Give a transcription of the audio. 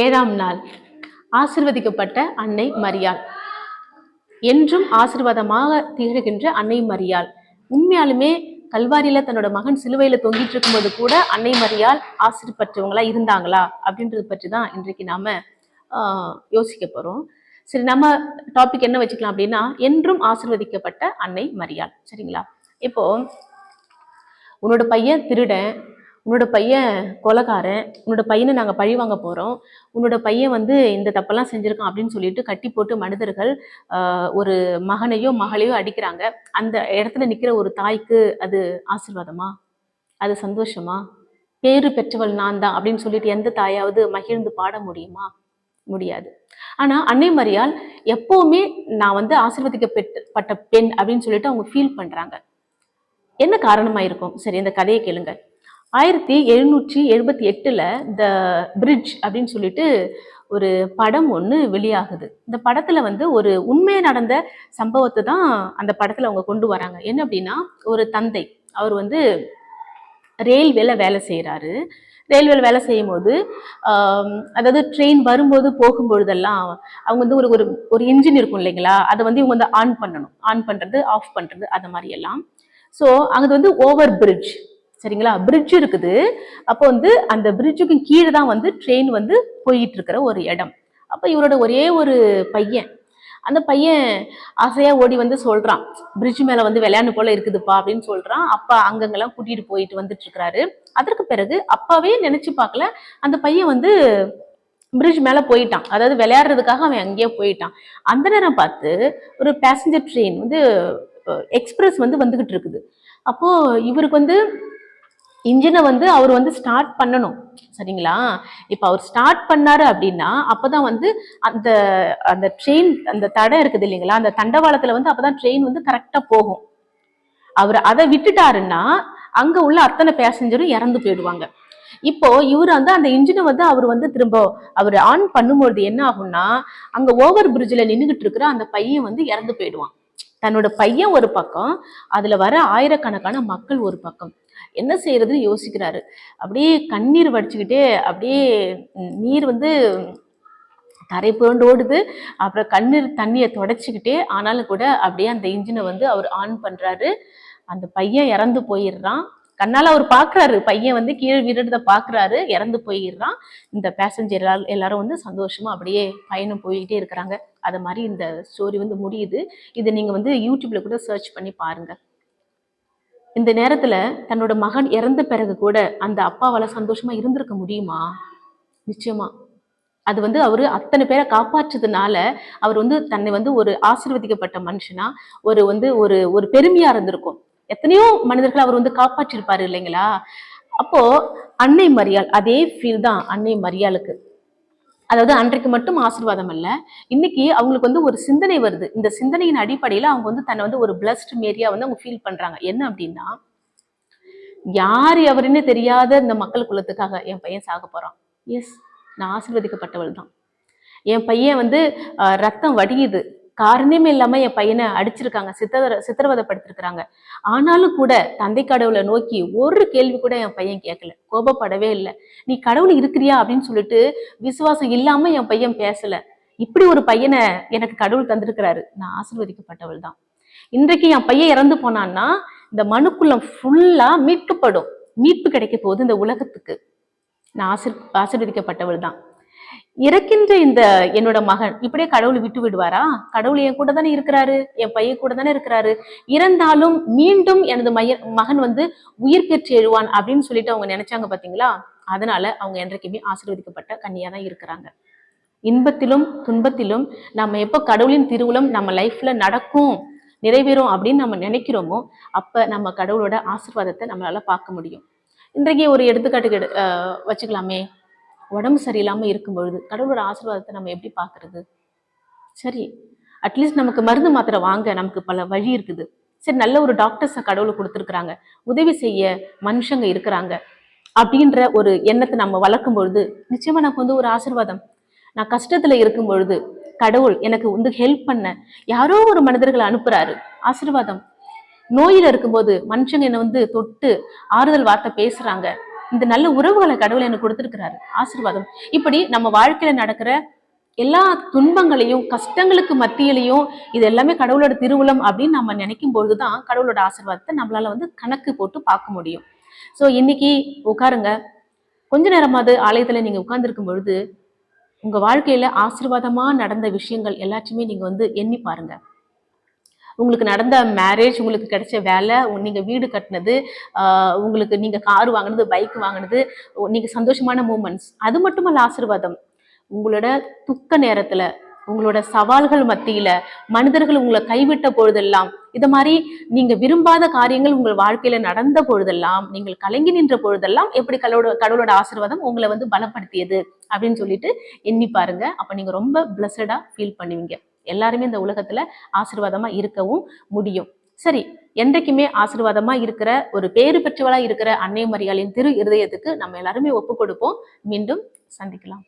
ஏழாம் நாள். ஆசிர்வதிக்கப்பட்ட அன்னை மரியாள். என்றும் ஆசீர்வாதமாக திகழ்கின்ற அன்னை மரியாள். உண்மையாலுமே கல்வாரியில தன்னோட மகன் சிலுவையில தொங்கிட்டு இருக்கும்போது கூட அன்னை மரியாள் ஆசிர்பற்றவங்களா இருந்தாங்களா? அப்படின்றது பற்றி தான் இன்றைக்கு நாம யோசிக்க போறோம். சரி நம்ம டாபிக் என்ன வச்சுக்கலாம் அப்படின்னா என்றும் ஆசிர்வதிக்கப்பட்ட அன்னை மரியாள். சரிங்களா? இப்போ உன்னோட பையன் திருடன் உன்னோட பையன் கொலகாரன் உன்னோட பையனை நாங்கள் பழி வாங்க போகிறோம் உன்னோட பையன் வந்து இந்த தப்பெல்லாம் செஞ்சுருக்கான் அப்படின்னு சொல்லிட்டு கட்டி போட்டு மனிதர்கள் ஒரு மகனையோ மகளையோ அடிக்கிறாங்க. அந்த இடத்துல நிற்கிற ஒரு தாய்க்கு அது ஆசீர்வாதமா? அது சந்தோஷமா? பேரு பெற்றவள் நான் தான் அப்படின்னு சொல்லிட்டு எந்த தாயாவது மகிழ்ந்து பாட முடியுமா? முடியாது. ஆனா அன்னை மரியால் எப்பவுமே நான் வந்து ஆசிர்வதிக்கப்பட்ட பெண் அப்படின்னு சொல்லிட்டு அவங்க ஃபீல் பண்றாங்க. என்ன காரணமாக இருக்கும் சரி இந்த கதையை கேளுங்க ஆயிரத்தி எழுநூற்றி எழுபத்தி எட்டில் த பிரிட்ஜ் அப்படின்னு சொல்லிட்டு ஒரு படம் ஒன்று வெளியாகுது. இந்த படத்தில் வந்து ஒரு உண்மையை நடந்த சம்பவத்தை தான் அந்த படத்தில் அவங்க கொண்டு வராங்க. என்ன அப்படின்னா ஒரு தந்தை அவர் வந்து ரயில்வேல வேலை செய்கிறாரு ரயில்வேல வேலை செய்யும் போது அதாவது ட்ரெயின் வரும்போது போகும்பொழுதெல்லாம் அவங்க வந்து ஒரு ஒரு ஒரு இன்ஜின் இருக்கும் இல்லைங்களா? அதை வந்து இவங்க வந்து ஆன் பண்ணணும். ஆன் பண்ணுறது ஆஃப் பண்ணுறது அந்த மாதிரி எல்லாம். ஸோ அங்கே வந்து ஓவர் பிரிட்ஜ் சரிங்களா? பிரிட்ஜ் இருக்குது. அப்போ வந்து அந்த பிரிட்ஜுக்கு கீழே தான் வந்து ட்ரெயின் வந்து போயிட்டு இருக்கிற ஒரு இடம். அப்போ இவரோட ஒரே ஒரு பையன். அந்த பையன் ஆசையாக ஓடி வந்து சொல்கிறான் பிரிட்ஜ் மேலே வந்து விளையாண்டு போல இருக்குதுப்பா அப்படின்னு சொல்கிறான் அப்பா அங்கங்கெல்லாம் கூட்டிகிட்டு போயிட்டு வந்துட்டு இருக்கிறாரு அதற்கு பிறகு அப்பாவே நினச்சி பார்க்கல அந்த பையன் வந்து பிரிட்ஜ் மேலே போயிட்டான். அதாவது விளையாடுறதுக்காக அவன் அங்கேயே போயிட்டான். அந்த நேரம் பார்த்து ஒரு பேசஞ்சர் ட்ரெயின் வந்து எக்ஸ்பிரஸ் வந்து வந்துகிட்டு இருக்குது. அப்போ இவருக்கு வந்து இன்ஜினை வந்து அவர் வந்து ஸ்டார்ட் பண்ணணும். சரிங்களா? இப்போ அவர் ஸ்டார்ட் பண்ணாரு அப்படின்னா அப்போதான் வந்து அந்த அந்த ட்ரெயின் அந்த தடை இருக்குது இல்லைங்களா? அந்த தண்டவாளத்துல வந்து அப்பதான் ட்ரெயின் வந்து கரெக்டா போகும். அவர் அதை விட்டுட்டாருன்னா அங்க உள்ள அத்தனை பேசஞ்சரும் இறந்து போயிடுவாங்க. இப்போ இவர் வந்து அந்த இன்ஜினை வந்து அவர் வந்து திரும்ப அவர் ஆன் பண்ணும்போது என்ன ஆகும்னா அங்க ஓவர் பிரிட்ஜில் நின்றுகிட்டு இருக்கிற அந்த பையன் வந்து இறந்து போயிடுவான். தன்னோட பையன் ஒரு பக்கம் அதுல வர ஆயிரக்கணக்கான மக்கள் ஒரு பக்கம். என்ன செய்யறதுன்னு யோசிக்கிறாரு. அப்படியே கண்ணீர் வடிச்சுக்கிட்டே அப்படியே நீர் வந்து தரை புரண்டு ஓடுது. அப்புறம் கண்ணீர் தண்ணியை தொடச்சிக்கிட்டே ஆனாலும் கூட அப்படியே அந்த இன்ஜினை வந்து அவர் ஆன் பண்ணுறாரு அந்த பையன் இறந்து போயிடுறான். கண்ணால அவர் பாக்குறாரு. பையன் வந்து கீழே விழுறத பாக்குறாரு. இறந்து போயிடுறான். இந்த பேசஞ்சர் எல்லாரும் வந்து சந்தோஷமா அப்படியே பயணம் போய்கிட்டே இருக்கிறாங்க. அது மாதிரி இந்த ஸ்டோரி வந்து முடியுது. இதை நீங்க வந்து யூடியூப்ல கூட சர்ச் பண்ணி பாருங்க. இந்த நேரத்துல தன்னோட மகன் இறந்த பிறகு கூட அந்த அப்பாவால சந்தோஷமா இருந்திருக்க முடியுமா? நிச்சயமா. அது வந்து அவரு அத்தனை பேரை காப்பாற்றுறதுனால அவர் வந்து தன்னை வந்து ஒரு ஆசிர்வதிக்கப்பட்ட மனுஷனா ஒரு வந்து ஒரு ஒரு பெருமையா இருந்திருக்கும். எத்தனையோ மனிதர்கள் அவர் வந்து காப்பாற்றிருப்பாரு இல்லைங்களா? அப்போ அன்னை மரியாள் அதே ஃபீல் தான் அன்னை மரியாளுக்கு. அதாவது அன்றைக்கு மட்டும் ஆசீர்வாதம் அல்ல இன்னைக்கு அவங்களுக்கு வந்து ஒரு சிந்தனை வருது. இந்த சிந்தனையின் அடிப்படையில் அவங்க வந்து தன்னை வந்து ஒரு பிளஸ்ட் மேரியா வந்து அவங்க ஃபீல் பண்றாங்க. என்ன அப்படின்னா யார் எவருன்னு தெரியாத இந்த மக்கள் குலத்துக்காக என் பையன் சாக போறான். எஸ் நான் ஆசீர்வதிக்கப்பட்டவள் தான். என் பையன் வந்து ரத்தம் வடியுது. காரணமே இல்லாம என் பையனை அடிச்சிருக்காங்க சித்திர சித்திரவதைப்படுத்திருக்கிறாங்க. ஆனாலும் கூட தந்தை கடவுளை நோக்கி ஒரு கேள்வி கூட என் பையன் கேட்கல. கோபப்படவே இல்லை. நீ கடவுள் இருக்கிறியா? அப்படின்னு சொல்லிட்டு விசுவாசம் இல்லாம என் பையன் பேசல. இப்படி ஒரு பையனை எனக்கு கடவுள் தந்திருக்கிறாரு. நான் ஆசீர்வதிக்கப்பட்டவள் தான். இன்றைக்கு என் பையன் இறந்து போனான்னா இந்த மனுக்குள்ளம் ஃபுல்லா மீட்கப்படும். மீட்பு கிடைக்க போகுது இந்த உலகத்துக்கு. நான் ஆசிர் ஆசீர்வதிக்கப்பட்டவள் தான். இறக்கின்ற இந்த என்னோட மகன் இப்படியே கடவுள் விட்டு விடுவாரா? கடவுள் என் கூட தானே இருக்கிறாரு என் பையன் கூட தானே இருக்கிறாரு. இறந்தாலும் மீண்டும் எனது மைய மகன் வந்து உயிர் பெற்று எழுவான் அப்படின்னு சொல்லிட்டு அவங்க நினைச்சாங்க பாத்தீங்களா? அதனால அவங்க என்றைக்குமே ஆசீர்வதிக்கப்பட்ட கன்னியா தான் இருக்கிறாங்க. இன்பத்திலும் துன்பத்திலும் நம்ம எப்போ கடவுளின் திருவுளம் நம்ம லைஃப்ல நடக்கும் நிறைவேறும் அப்படின்னு நம்ம நினைக்கிறோமோ அப்ப நம்ம கடவுளோட ஆசிர்வாதத்தை நம்மளால பார்க்க முடியும். இன்றைக்கு ஒரு எடுத்துக்காட்டுக்கு வச்சுக்கலாமே. உடம்பு சரியில்லாமல் இருக்கும் பொழுது கடவுளோட ஆசீர்வாதத்தை நம்ம எப்படி பார்க்கறது? சரி அட்லீஸ்ட் நமக்கு மருந்து மாத்திரை வாங்க நமக்கு பல வழி இருக்குது. சரி நல்ல ஒரு டாக்டர்ஸை கடவுளை கொடுத்துருக்குறாங்க. உதவி செய்ய மனுஷங்க இருக்கிறாங்க. அப்படின்ற ஒரு எண்ணத்தை நம்ம வளர்க்கும் பொழுது நிச்சயமா நமக்கு வந்து ஒரு ஆசீர்வாதம். நான் கஷ்டத்துல இருக்கும் பொழுது கடவுள் எனக்கு வந்து ஹெல்ப் பண்ண யாரோ ஒரு மனிதர்களை அனுப்புறாரு. ஆசீர்வாதம். நோயில இருக்கும்போது மனுஷங்க என்னை வந்து தொட்டு ஆறுதல் வார்த்தை பேசுறாங்க. இந்த நல்ல உறவுகளை கடவுள் எனக்கு கொடுத்துருக்கிறாரு. ஆசீர்வாதம். இப்படி நம்ம வாழ்க்கையில நடக்கிற எல்லா துன்பங்களையும் கஷ்டங்களுக்கு மத்தியிலையும் இது எல்லாமே கடவுளோட திருவுளம் அப்படின்னு நம்ம நினைக்கும் பொழுதுதான் கடவுளோட ஆசீர்வாதத்தை நம்மளால வந்து கணக்கு போட்டு பார்க்க முடியும். ஸோ இன்னைக்கு உட்காருங்க. கொஞ்ச நேரமாவது ஆலயத்துல நீங்க உட்கார்ந்துருக்கும் பொழுது உங்க வாழ்க்கையில ஆசீர்வாதமா நடந்த விஷயங்கள் எல்லாத்தையுமே நீங்க வந்து எண்ணி பாருங்க. உங்களுக்கு நடந்த மேரேஜ் உங்களுக்கு கிடைச்ச வேலை நீங்கள் வீடு கட்டினது உங்களுக்கு நீங்கள் கார் வாங்கினது பைக் வாங்கினது நீங்கள் சந்தோஷமான மூமெண்ட்ஸ் அது மட்டுமல்ல ஆசீர்வாதம். உங்களோட துக்க நேரத்தில் உங்களோட சவால்கள் மத்தியில மனிதர்கள் உங்களை கைவிட்ட பொழுதெல்லாம் இது மாதிரி நீங்க விரும்பாத காரியங்கள் உங்கள் வாழ்க்கையில நடந்த பொழுதெல்லாம் நீங்கள் கலங்கி நின்ற பொழுதெல்லாம் எப்படி கடவுளோட கடவுளோட ஆசீர்வாதம் உங்களை வந்து பலப்படுத்தியது அப்படின்னு சொல்லிட்டு எண்ணி பாருங்க. அப்ப நீங்க ரொம்ப பிளஸடா ஃபீல் பண்ணுவீங்க. எல்லாருமே இந்த உலகத்துல ஆசீர்வாதமா இருக்கவும் முடியும். சரி என்றைக்குமே ஆசீர்வாதமா இருக்கிற ஒரு பேறு பெற்றவளா இருக்கிற அன்னை மரியாளின் திரு இருதயத்துக்கு நம்ம எல்லாருமே ஒப்பு கொடுப்போம். மீண்டும் சந்திக்கலாம்.